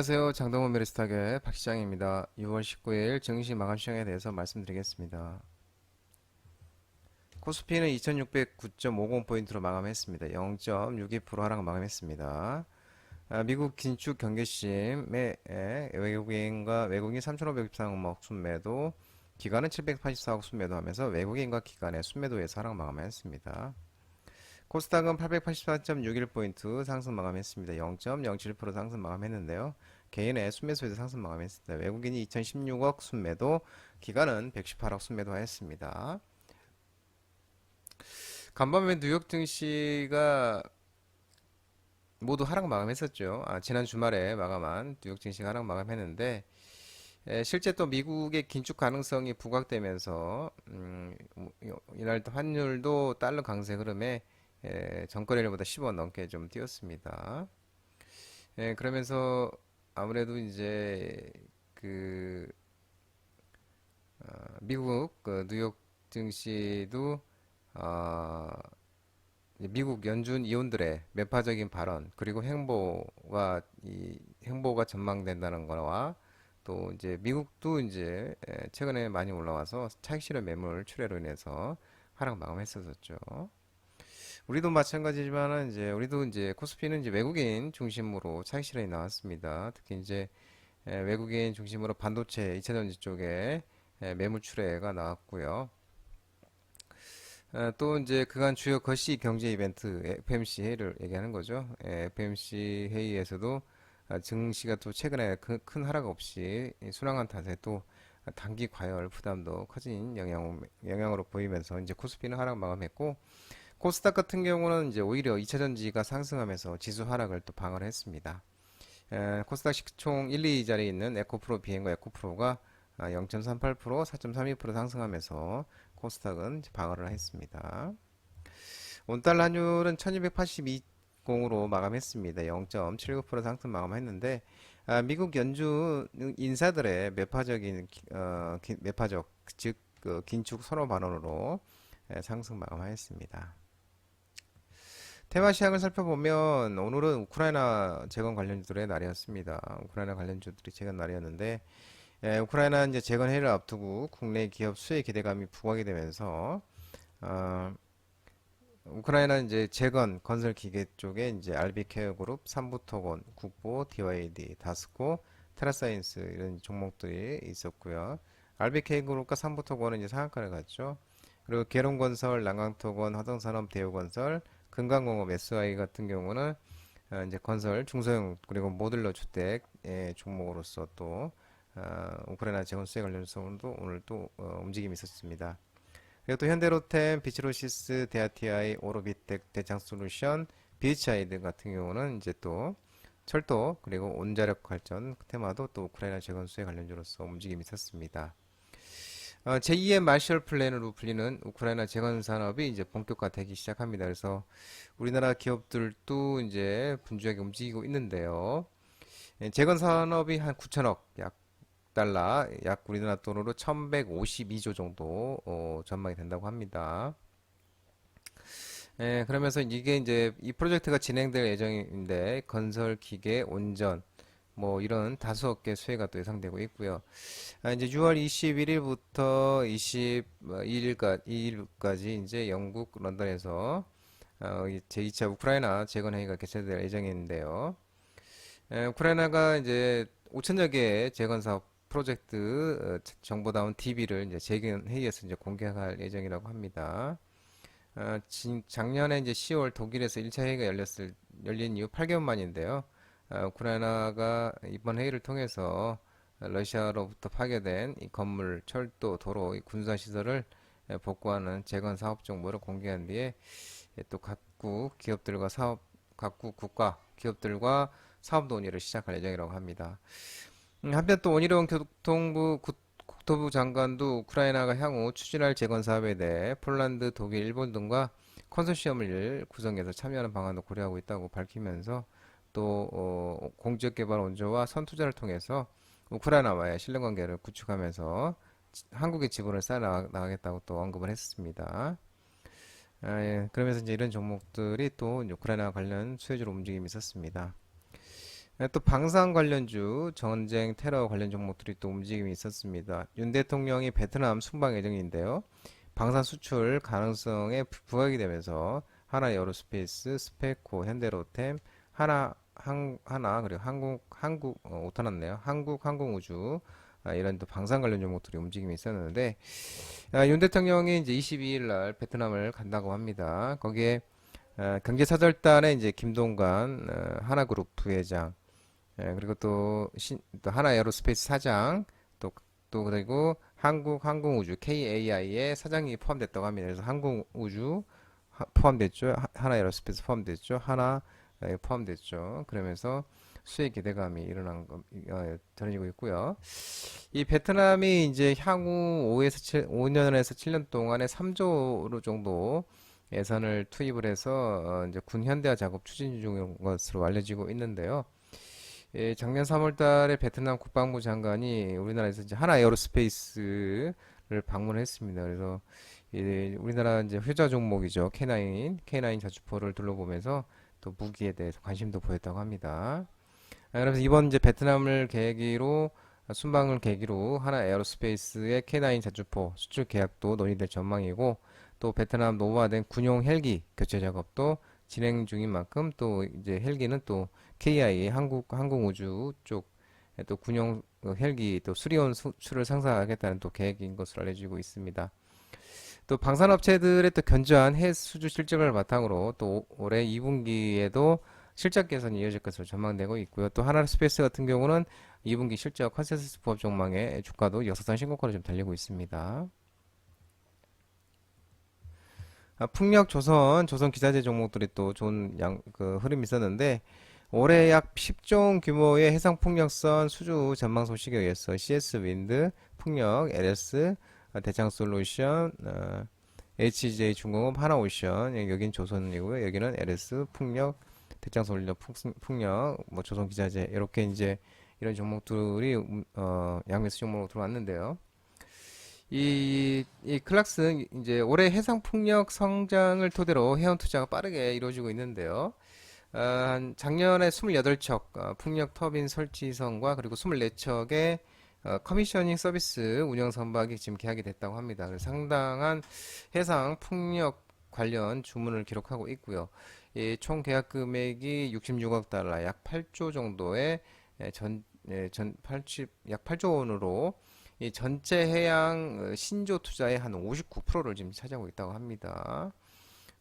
안녕하세요. 장동원 메리스탁의 박 시장입니다. 6월 19일 증시 마감 시장에 대해서 말씀드리겠습니다. 코스피는 2609.50포인트로 마감했습니다. 0.62% 하락 마감했습니다. 아, 미국 긴축 경계심에 에, 외국인과 외국인 3,563억 순매도, 기관은 784억 순매도하면서 외국인과 기관의 순매도에서 하락 마감했습니다. 코스닥은 884.61포인트 상승 마감했습니다. 0.07% 상승 마감했는데요. 개인의 순매수에서 상승 마감했습니다. 외국인이 2016억 순매도, 기관은 118억 순매도 하였습니다. 간밤에 뉴욕 증시가 모두 하락 마감했었죠. 아, 지난 주말에 마감한 뉴욕 증시가 하락 마감했는데, 에, 실제 또 미국의 긴축 가능성이 부각되면서, 음, 이날 또 환율도 달러 강세 흐름에 예, 전거래일보다 10원 넘게 좀 뛰었습니다. 예, 그러면서 아무래도 이제 그 어, 미국 그 뉴욕 증시도 어, 미국 연준 이온들의 매파적인 발언 그리고 행보가 이 행보가 전망된다는 거와 또 이제 미국도 이제 예, 최근에 많이 올라와서 차익 실현 매물 출회로 인해서 하락 마감했었죠. 우리도 마찬가지지만은 이제 우리도 이제 코스피는 이제 외국인 중심으로 차익 실현이 나왔습니다. 특히 이제 에, 외국인 중심으로 반도체, 2차 전지 쪽에 에, 매물 출회가 나왔고요. 어, 또 이제 그간 주요 거시 경제 이벤트 FMC 회의를 얘기하는 거죠. 에, FMC 회의에서도 아, 증시가 또 최근에 그, 큰 하락 없이 이 순항한 탓에 또 단기 과열 부담도 커진 영향, 영향 으로 보이면서 이제 코스피는 하락 마감했고 코스닥 같은 경우는 이제 오히려 2차전지가 상승하면서 지수 하락을 또 방어를 했습니다. 에, 코스닥 시총 1, 2 자리에 있는 에코프로 비행과 에코프로가 0.38%, 4.32% 상승하면서 코스닥은 방어를 했습니다. 온달러 환율은 1282공으로 마감했습니다. 0.79% 상승 마감했는데 아, 미국 연준 인사들의 매파적인 어, 기- 매파적 즉 그 긴축 선호 발언으로 에, 상승 마감하였습니다. 테마 시장을 살펴보면 오늘은 우크라이나 재건 관련주들의 날이었습니다. 우크라이나 관련주들이 재건 날이었는데 에, 우크라이나 이제 재건 회의를 앞두고 국내 기업 수혜 기대감이 부각이 되면서 어, 우크라이나 이제 재건 건설 기계 쪽에 이제 RB케어 그룹, 삼부토건, 국보, DYD, 다스코, 테라사이언스 이런 종목들이 있었고요. RBK 그룹과 삼부토건은 이제 상한가를 갔죠. 그리고 계룡건설, 난강토건, 화성산업, 대우건설, 금강공업, SI 같은 경우는 어, 이제 건설, 중소형 그리고 모듈러 주택의 종목으로서 또 어, 우크라이나 재건 수혜 관련해서도 오늘 또 어, 움직임이 있었습니다. 그리고 또 현대로템, 비츠로시스, 데아티아이, 오로비텍, BHI 등 같은 경우는 이제 또 철도 그리고 온자력 발전 테마도 또 우크라이나 재건 수혜 관련주로서 움직임이 있었습니다. 어, 제2의 마셜 플랜으로 불리는 우크라이나 재건 산업이 이제 본격화되기 시작합니다. 그래서 우리나라 기업들도 이제 분주하게 움직이고 있는데요. 예, 재건 산업이 한 9천억 약 달러, 약 우리나라 돈으로 1152조 정도 어, 전망이 된다고 합니다. 예, 그러면서 이게 이제 이 프로젝트가 진행될 예정인데 건설 기계 온전 뭐 이런 다수 업 계 수혜가 또 예상되고 있고요. 아, 이제 6월 21일부터 22일까지, 2일까지 이제 영국 런던에서 어, 이 제2차 우크라이나 재건 회의가 개최될 예정인데요. 에, 우크라이나가 이제 5천여 개의 재건 사업 프로젝트 어, 정보다운 DB를 이제 재건 회의에서 이제 공개할 예정이라고 합니다. 어, 진- 작년에 이제 10월 독일에서 1차 회의가 열렸을 열린 이후 8개월 만인데요. 어, 우크라이나가 이번 회의를 통해서 러시아로부터 파괴된 이 건물, 철도, 도로, 이 군사 시설을 에, 복구하는 재건 사업 정보를 공개한 뒤에 예, 또 각국 기업들과 사업, 각국 국가 기업들과 사업 논의를 시작할 예정이라고 합니다. 음, 한편 또 원희룡 교통부 국- 국토부 장관도 우크라이나가 향후 추진할 재건 사업에 대해 폴란드, 독일, 일본 등과 컨소시엄을 구성해서 참여하는 방안도 고려하고 있다고 밝히면서 또 어, 공적개발 원조와 선투자를 통해서 우크라이나와의 신뢰관계를 구축하면서 지- 한국의 지분을 쌓아 나가- 나가겠다고 또 언급을 했습니다. 아, 예. 그러면서 이제 이런 종목들이 또 우크라이나 관련 수혜주로 움직임이 있었습니다. 네, 또 방산 관련주, 전쟁, 테러 관련 종목들이 또 움직임이 있었습니다. 윤 대통령이 베트남 순방 예정인데요. 방산 수출 가능성에 부- 부각이 되면서 하나 에어로스페이스, 스페코, 현대로템, 하나 항, 하나 그리고 한국 한국 어, 오타 났네요. 한국 항공우주 아, 이런 또 방산 관련 종목들이 움직임이 있었는데 아, 윤 대통령이 이제 22일 날 베트남을 간다고 합니다. 거기에 어, 경제 사절단의 이제 김동관 어, 하나그룹 부회장 예, 그리고 또, 신, 또 하나 에어로스페이스 사장 또, 또 그리고 한국 항공우주 KAI의 사장이 포함됐다고 합니다. 그래서 항공우주 하- 포함됐죠. 하- 하나 에어로스페이스 포함됐죠. 하나 에, 포함됐죠. 그러면서 수혜 기대감이 일어난 거 어, 전해지고 있고요. 이 베트남이 이제 향후 5에서 7, 5년에서 7년 동안에 3조 정도 예산을 투입을 해서 어, 이제 군 현대화 작업 추진 중인 것으로 알려지고 있는데요. 예, 작년 3월 달에 베트남 국방부 장관이 우리나라에서 이제 하나 에어로스페이스를 방문했습니다. 그래서 이 우리나라 이제 효자 종목이죠. K9, K9 자주포를 둘러보면서 또 무기에 대해서 관심도 보였다고 합니다. 아, 그래서 이번 이제 베트남을 계기로 아, 순방을 계기로 하나 에어로스페이스의 K9 자주포 수출 계약도 논의될 전망이고 또 베트남 노후화된 군용 헬기 교체 작업도 진행 중인 만큼 또 이제 헬기는 또 KI 한국 항공우주 쪽 또 군용 어, 헬기 또 수리온 수출을 상상하겠다는 또 계획인 것으로 알려지고 있습니다. 또 방산업체들의 또 견조한 해수주 실적을 바탕으로 또 오- 올해 2분기에도 실적 개선이 이어질 것으로 전망되고 있고요. 또 하나스페이스 같은 경우는 2분기 실적 컨센서스 부합 전망의 주가도 역사상 신고가로 좀 달리고 있습니다. 아, 풍력, 조선, 조선 기자재 종목들이 또 좋은 양, 그 흐름이 있었는데 올해 약 10종 규모의 해상 풍력선 수주 전망 소식에 의해서 CS 윈드, 풍력, LS, 아, 대창 솔루션, 어, HJ 중공업, 하나오션, 예, 여긴 조선이고요. 여기는 LS, 풍력, 대창 솔루션, 풍- 풍력, 뭐 조선 기자재 이렇게 이제 이런 종목들이 음, 어, 양매수 종목으로 들어왔는데요. 이, 이 클락스 이제 올해 해상 풍력 성장을 토대로 해운 투자가 빠르게 이루어지고 있는데요. 어, 한 작년에 28척 어, 풍력 터빈 설치선과 그리고 24척의 어, 커미셔닝 서비스 운영 선박이 지금 계약이 됐다고 합니다. 그래서 상당한 해상 풍력 관련 주문을 기록하고 있고요. 이총 계약 금액이 66억 달러, 약 8조 정도의 예, 전, 예, 전 80, 약 8조 원으로 이 전체 해양 어, 신조 투자의 한 59%를 지금 차지하고 있다고 합니다.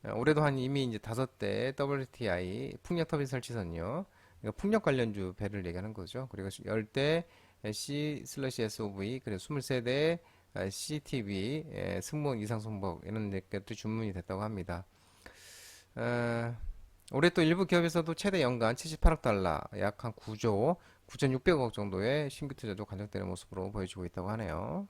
어, 올해도 한 이미 이제 다섯 대 WTI 풍력 터빈 설치선이요. 이거 풍력 관련주 배를 얘기하는 거죠. 그리고 10대 C 슬래시 SOV 그리고 23대 CTV 예, 승무원 이상 손목 이런 것도 주문이 됐다고 합니다. 어, 올해 또 일부 기업에서도 최대 연간 78억 달러, 약 한 9조 9,600억 정도의 신규 투자도 간접되는 모습으로 보여지고 있다고 하네요.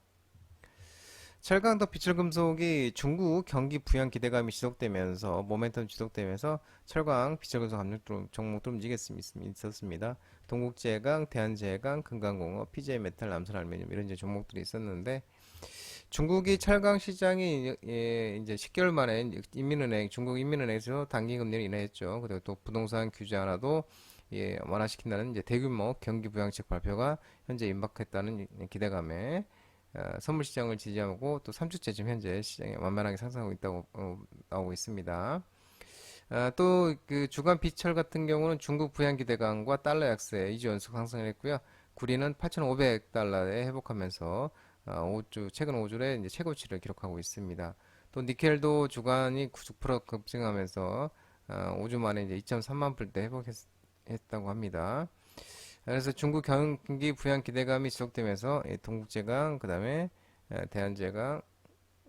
철강도 비철금속이 중국 경기 부양 기대감이 지속되면서 모멘텀 지속되면서 철강 비철금속 감정 종목도 움직였습니다. 동국제강, 대한제강, 금강공업, PJ메탈, 남선알루미늄 이런 이제 종목들이 있었는데 중국이 철강 시장이 예, 이제 10개월 만에 인민은행, 중국 인민은행에서 단기 금리를 인하했죠. 그리고 또 부동산 규제 하나도 예, 완화시킨다는 이제 대규모 경기 부양책 발표가 현재 임박했다는 기대감에 어, 선물 시장을 지지하고 또 3주째 지금 현재 시장에 완만하게 상승하고 있다고 어, 나오고 있습니다. 아, 또그 주간 비철 같은 경우는 중국 부양 기대감과 달러 약세 2주 연속 상승을 했고요. 구리는 8,500달러에 회복하면서 어, 5주 최근 5주에 이제 최고치를 기록하고 있습니다. 또 니켈도 주간이 9% 급증하면서 어, 5주 만에 이제 2.3만 불대 회복했다고 합니다. 그래서 중국 경기 부양 기대감이 지속되면서 이 동국제강, 그다음에 에, 대한제강,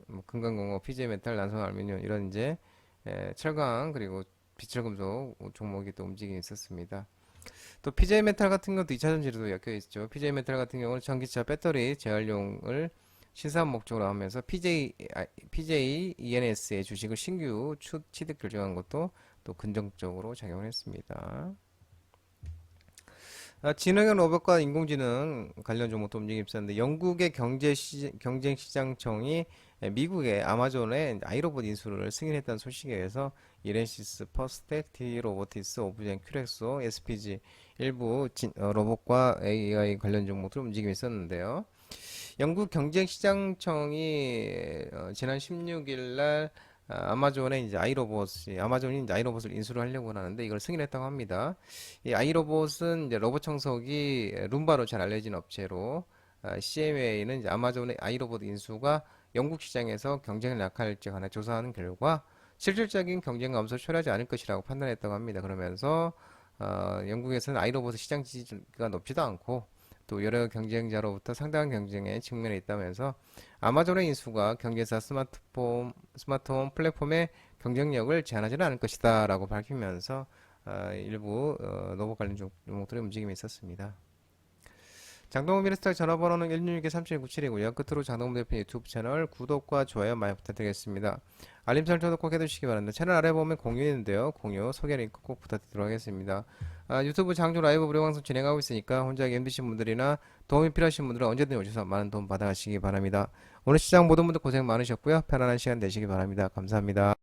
뭐 금강공업, PJ메탈, 난성 알루미늄 이런 이제 에, 철강 그리고 비철금속 종목이 또 움직임이 있었습니다. 또 PJ메탈 같은 것도 2차 전지로도 엮여 있죠. PJ메탈 같은 경우는 전기차 배터리 재활용을 신사업 목적으로 하면서 PJ, 아, PJ ENS의 주식을 신규 추, 취득 결정한 것도 또 긍정적으로 작용을 했습니다. 아, 지능형 로봇과 인공지능 관련 종목도 움직임이 있었는데 영국의 경제 시, 경쟁시장청이 미국의 아마존의 아이로봇 인수를 승인했다는 소식에 의해서 이렌시스, 퍼스텍, 디로보티스, 오브젠, 큐렉소, SPG 일부 진- 어, 로봇과 AI 관련 종목들 움직임이 있었는데요. 영국 경쟁시장청이 어, 지난 16일 날 아, 아마존의 이제 아이로봇이 아마존이 이제 아이로봇을 인수를 하려고 하는데 이걸 승인했다고 합니다. 이 아이로봇은 이제 로봇 청소기 룸바로 잘 알려진 업체로 CMA는 이제 아마존의 아이로봇 인수가 영국 시장에서 경쟁을 약화할지 관해 조사하는 결과 실질적인 경쟁 감소를 초래하지 않을 것이라고 판단했다고 합니다. 그러면서 어, 영국에서는 아이로봇의 시장 지지가 높지도 않고 또 여러 경쟁자로부터 상당한 경쟁에 직면해 있다면서 아마존의 인수가 경제사 스마트폰 스마트홈 플랫폼의 경쟁력을 제한하지는 않을 것이다라고 밝히면서 어, 일부 어, 로봇 관련 종목들의 움직임이 있었습니다. 장동훈 미니스터 전화번호는 166-3797이고요. 끝으로 장동훈 대표 유튜브 채널 구독과 좋아요 많이 부탁드리겠습니다. 알림 설정도 꼭 해두시기 바랍니다. 채널 아래 보면 공유 있는데요. 공유 소개 링크 꼭 부탁드리도록 하겠습니다. 아, 유튜브 장조 라이브 무료 방송 진행하고 있으니까 혼자 힘드신 분들이나 도움이 필요하신 분들은 언제든 오셔서 많은 도움 받아가시기 바랍니다. 오늘 시장 모든 분들 고생 많으셨고요. 편안한 시간 되시기 바랍니다. 감사합니다.